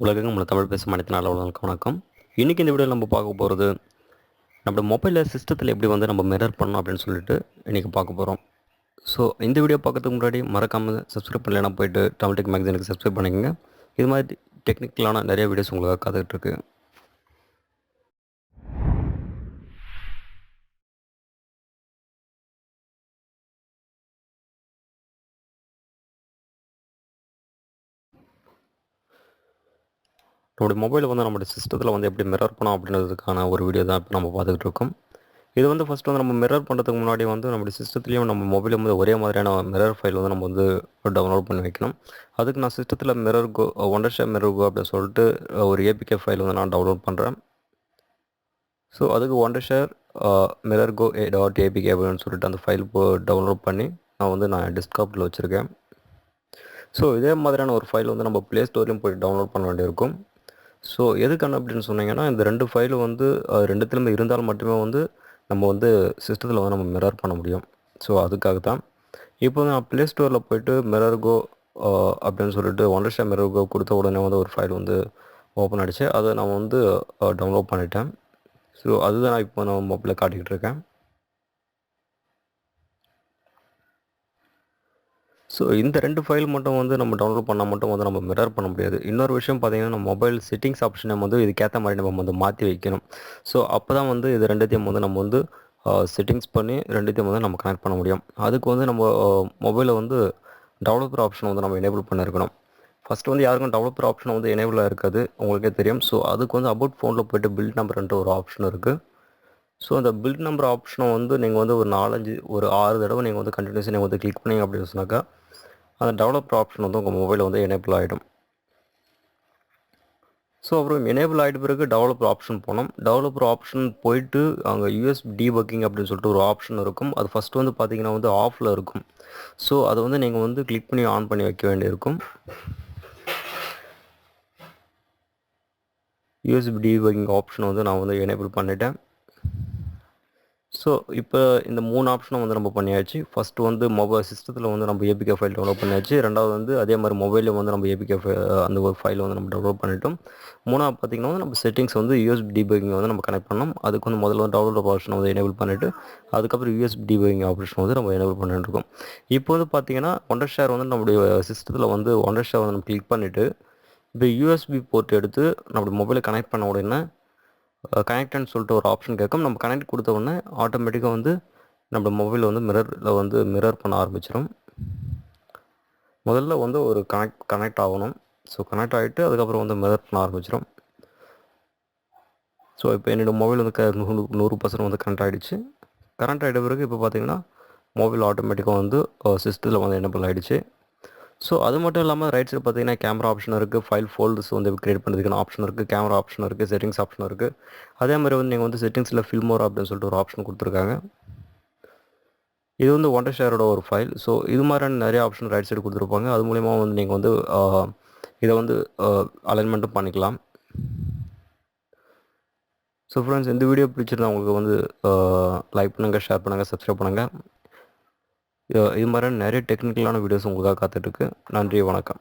உலகங்க உள்ள தமிழ் பேசும் அனைத்து நல்லவர்களுக்கு வணக்கம். இன்றைக்கி இந்த வீடியோவில் நம்ம பார்க்க போகிறது நம்ம மொபைலில் சிஸ்டத்தில் எப்படி வந்து நம்ம மிரர் பண்ணோம் அப்படின்னு சொல்லிட்டு இன்றைக்கி பார்க்க போகிறோம் ஸோ இந்த வீடியோ பார்க்கறதுக்கு முன்னாடி மறக்காமல் சப்ஸ்கிரைப் பண்ணலைன்னா போயிட்டு தமிழ் டெக் மேக்சினுக்கு சப்ஸ்கிரைப் பண்ணிக்கோங்க. இது மாதிரி டெக்னிக்கலான நிறைய வீடியோஸ் உங்களுக்காக காத்துக்கிட்டு இருக்குது நம்முடைய மொபைலை வந்து நம்மளுடைய சிஸ்டத்தில் வந்து எப்படி மிரர் பண்ணோம் அப்படின்றதுக்கான ஒரு வீடியோ தான் இப்போ நம்ம பார்த்துக்கிட்டு இருக்கோம். இது வந்து ஃபஸ்ட் வந்து நம்ம மிரர் பண்ணுறதுக்கு முன்னாடி வந்து நம்மளுடைய சிஸ்டத்துலேயும் நம்ம மொபைலும் வந்து ஒரே மாதிரியான மிரர் ஃபைல் வந்து நம்ம வந்து டவுன்லோட் பண்ணி வைக்கணும். அதுக்கு நான் சிஸ்டத்தில் மிரர் கோ ஒண்டர் ஷேப் மிரர் கோ அப்படின்னு சொல்லிட்டு ஒரு ஏபிகே ஃபைல் வந்து நான் டவுன்லோட் பண்ணுறேன் ஸோ அதுக்கு Wondershare MirrorGo A dot APK அப்படின்னு சொல்லிட்டு அந்த ஃபைல் டவுன்லோட் பண்ணி நான் வந்து நான் டெஸ்க்டாப்பில் வச்சுருக்கேன். ஸோ இதே மாதிரியான ஒரு ஃபைல் வந்து நம்ம ப்ளே ஸ்டோர்லேயும் போய் டவுன்லோட் பண்ண வேண்டியிருக்கும். ஸோ எதுக்கான அப்படின்னு சொன்னீங்கன்னா இந்த ரெண்டு ஃபைலு வந்து ரெண்டுத்துலேருந்து இருந்தால் மட்டுமே வந்து நம்ம வந்து சிஸ்டத்தில் வந்து நம்ம மிரர் பண்ண முடியும். ஸோ அதுக்காக தான் இப்போ நான் ப்ளே ஸ்டோரில் போயிட்டு மிரர் கோ அப்படின்னு சொல்லிட்டு ஒண்டர்ஷா மிரர் கோ கொடுத்த உடனே வந்து ஒரு ஃபைல் வந்து ஓப்பன் ஆகிடுச்சு அதை நான் வந்து டவுன்லோட் பண்ணிட்டேன். ஸோ அதுதான் நான் இப்போ நான் மொபைலில் காட்டிக்கிட்டு இருக்கேன். ஸோ இந்த ரெண்டு ஃபைல் மட்டும் வந்து நம்ம டவுன்லோட் பண்ணால் மட்டும் வந்து நம்ம மிரர் பண்ண முடியாது. இன்னொரு விஷயம் பார்த்தீங்கன்னா நம்ம மொபைல் செட்டிங்ஸ் ஆப்ஷனை வந்து இதுக்கேற்ற மாதிரி நம்ம வந்து மாற்றி வைக்கணும். ஸோ அப்போ தான் வந்து இது ரெண்டுத்தையும் வந்து நம்ம வந்து செட்டிங்ஸ் பண்ணி ரெண்டுத்தையும் வந்து நம்ம கனெக்ட் பண்ண முடியும். அதுக்கு வந்து நம்ம மொபைலில் வந்து டெவலப்பர் ஆப்ஷன் வந்து நம்ம எனேபிள் பண்ணியிருக்கணும் ஃபஸ்ட்டு வந்து யாருக்கும் டெவலப்பர் ஆப்ஷன் வந்து எனேபிளாக இருக்காது. உங்களுக்கே தெரியும். ஸோ அதுக்கு வந்து அபவுட் ஃபோனில் போயிட்டு பில்ட் நம்பர்ன்ற ஒரு ஆப்ஷன் இருக்குது ஸோ அந்த பில்ட் நம்பர் ஆப்ஷனை வந்து நீங்கள் வந்து ஒரு நாலஞ்சு ஒரு ஆறு தடவை நீங்கள் வந்து கண்டினியூஸாக நீங்கள் வந்து கிளிக் பண்ணீங்க அப்படின்னு சொன்னாக்கா அந்த டெவலப்பர் ஆப்ஷன் வந்து உங்கள் மொபைலில் வந்து எனேபிள் ஆகிடும் ஸோ அப்புறம் எனேபிள் ஆகிட்ட பிறகு டெவலப்பர் ஆப்ஷன் போனோம். டெவலப்பர் ஆப்ஷன் போயிட்டு அங்கே யூஎஸ் டீபக்கிங் அப்படின்னு சொல்லிட்டு ஒரு ஆப்ஷன் இருக்கும். அது ஃபஸ்ட்டு வந்து பார்த்தீங்கன்னா வந்து ஆஃபில் இருக்கும். ஸோ அதை வந்து நீங்கள் வந்து கிளிக் பண்ணி ஆன் பண்ணி வைக்க வேண்டியிருக்கும். யூஎஸ்பி டீபக்கிங் ஆப்ஷன் வந்து நான் வந்து எனேபிள் பண்ணிட்டேன். ஸோ இப்போ இந்த மூணு ஆப்ஷனும் வந்து நம்ம பண்ணியாச்சு. ஃபஸ்ட்டு வந்து மொபைல் சிஸ்டத்தில் வந்து நம்ம ஏபிகே ஃபைல் டவுன்லோட் பண்ணியாச்சு. ரெண்டாவது வந்து அதே மாதிரி மொபைலில் வந்து நம்ம ஏபிகே அந்த ஒரு ஃபைலை வந்து நம்ம டவுன்லோட் பண்ணிட்டோம். மூணாவது பார்த்திங்கன்னா வந்து நம்ம செட்டிங்ஸ் வந்து யூஎஸ்பி டிபேக்கிங் வந்து நம்ம கனெக்ட் பண்ணோம். அதுக்கு வந்து முதல்ல வந்து டவுன்லோட் ஆப்ஷன் வந்து எனேபிள் பண்ணிவிட்டு அதுக்கப்புறம் யூஎஸ்பி டிபேக்கிங் ஆப்ஷன் வந்து நம்ம எனேபிள் பண்ணிட்டுருக்கோம் இப்போ வந்து பார்த்திங்கன்னா ஒண்டர் ஷேர் வந்து நம்மளுடைய சிஸ்டத்தில் வந்து ஒண்டர் ஷேர் வந்து நம்ம கிளிக் பண்ணிவிட்டு இப்போ யூஎஸ்பி போர்ட் எடுத்து நம்மளுடைய மொபைலை கனெக்ட் பண்ண உடனே கனெக்டன்னு சொல்லிட்டு ஒரு ஆப்ஷன் கேட்கும். நம்ம கனெக்ட் கொடுத்த உடனே ஆட்டோமேட்டிக்காக வந்து நம்ம மொபைல் வந்து மிரரில் வந்து மிரர் பண்ண ஆரம்பிச்சிடும் முதல்ல வந்து ஒரு கனெக்ட் கனெக்ட் ஆகணும். ஸோ கனெக்ட் ஆகிட்டு அதுக்கப்புறம் வந்து மிரர் பண்ண ஆரம்பிச்சிடும் ஸோ இப்போ என்னோடய மொபைல் வந்து க நூறு நூறு பர்சன்ட் வந்து கனெக்ட் ஆகிடுச்சு கரண்ட் ஆகிட்ட பிறகு இப்போ பார்த்தீங்கன்னா மொபைல் ஆட்டோமேட்டிக்காக வந்து சிஸ்டத்தில் வந்து எனபிள் ஆகிடுச்சு ஸோ அது மட்டும் இல்லாமல் ரைட் சைடு பார்த்தீங்கன்னா கேமரா ஆப்ஷன் இருக்குது ஃபைல் ஃபோல்டர்ஸ் வந்து கிரியேட் பண்ணுறதுக்கான ஆப்ஷன் இருக்குது கேமரா ஆப்ஷன் இருக்குது செட்டிங்ஸ் ஆப்ஷன் இருக்குது அதே மாதிரி வந்து நீங்கள் வந்து செட்டிங்ஸில் ஃபில்மோர் அப்படின்னு சொல்லிட்டு ஒரு ஆப்ஷன் கொடுத்துருக்காங்க. இது வந்து ஒண்டர் ஷேரோட ஒரு ஃபைல் ஸோ இது மாதிரியான நிறைய ஆப்ஷன் ரைட் சைடு கொடுத்துருப்பாங்க. அது மூலிமா வந்து நீங்கள் வந்து இதை வந்து அலைன்மெண்ட்டும் பண்ணிக்கலாம். ஸோ ஃப்ரெண்ட்ஸ் இந்த வீடியோ பிடிச்சிருந்தா உங்களுக்கு வந்து லைக் பண்ணுங்கள் ஷேர் பண்ணுங்கள் சப்ஸ்கிரைப் பண்ணுங்கள் இது மாதிரியான நிறைய டெக்னிக்கலான வீடியோஸ் உங்களுக்காக காத்துட்ருக்கு நன்றி வணக்கம்.